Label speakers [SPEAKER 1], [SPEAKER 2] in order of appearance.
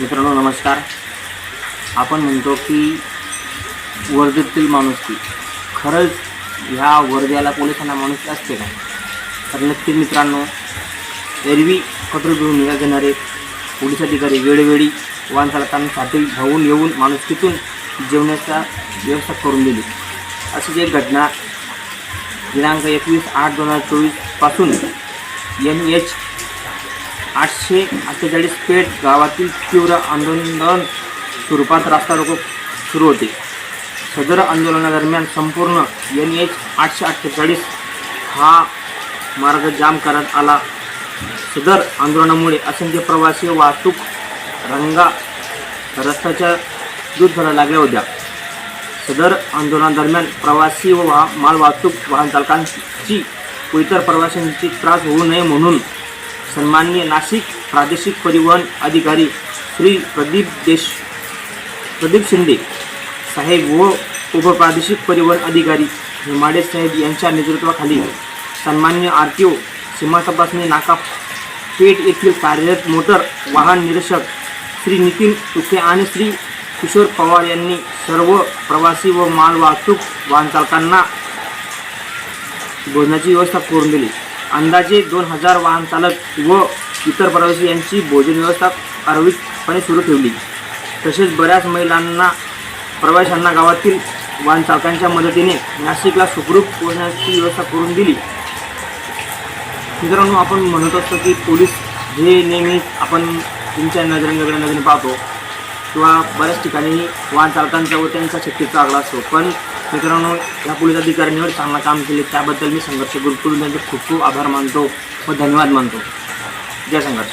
[SPEAKER 1] मित्रांनो नमस्कार. आपण म्हणतो की वर्धेतील माणुसकी. खरंच ह्या वर्ध्याला पोलिसांना माणूस असते का? तर नक्की मित्रांनो एरवी कठोर भूमिका घेणारे पोलीस अधिकारी वेळोवेळी वाहन चालकांसाठी धावून येऊन माणुसकीतून जेवण्याचा व्यवस्था करून दिली. अशीच एक घटना दिनांक एकवीस आठ दोन हजार चोवीसपासून एन एच आठशे अठ्ठेचाळीस पेठ गावातील तीव्र आंदोलन स्वरूपात रास्ता रोको सुरू होते. सदर आंदोलनादरम्यान संपूर्ण एन एच आठशे अठ्ठेचाळीस हा मार्ग जाम करण्यात आला. सदर आंदोलनामुळे असंख्य प्रवासी वाहतूक रंगा रस्त्याच्या दूर धरायला लागल्या होत्या. सदर आंदोलनादरम्यान प्रवासी व वाह मालवाहतूक वाहन चालकांची व इतर प्रवाशांची त्रास होऊ नये म्हणून सन्माननीय नाशिक प्रादेशिक परिवहन अधिकारी श्री प्रदीप देश प्रदीप शिंदे साहेब व उपप्रादेशिक परिवहन अधिकारी हिमाडे साहेब यांच्या नेतृत्वाखाली सन्मान्य आर टी ओ सीमा तपासणी नाका पेठ येथील कार्यरत मोटर वाहन निरीक्षक श्री नितीन तुके आणि श्री किशोर पवार यांनी सर्व प्रवासी व मालवाहतूक वाहनचालकांना वाहन भोजनाची व्यवस्था करून दिली. अंदाजे दोन हजार वाहन चालक व इतर प्रवासी यांची भोजन व्यवस्था आरोग्यपणे सुरू ठेवली. तसेच बऱ्याच महिलांना प्रवाशांना गावातील वाहन चालकांच्या मदतीने नाशिकला सुखरूप पोहोचण्याची व्यवस्था करून दिली. मित्रांनो आपण म्हणत असतो की पोलीस हे नेहमी आपण तुमच्या नजरेने वेगळ्या नजरेने पाहतो किंवा बऱ्याच ठिकाणी वाहन चालकांचा व त्यांचा शक्तीचा चांगला असतो. पण मित्रांनो या पोलीस अधिकाऱ्यांवर चांगलं काम केले. त्याबद्दल मी संघर्ष गुरुकुल त्यांचे खूप खूप आभार मानतो व धन्यवाद मानतो. जय संघर्ष.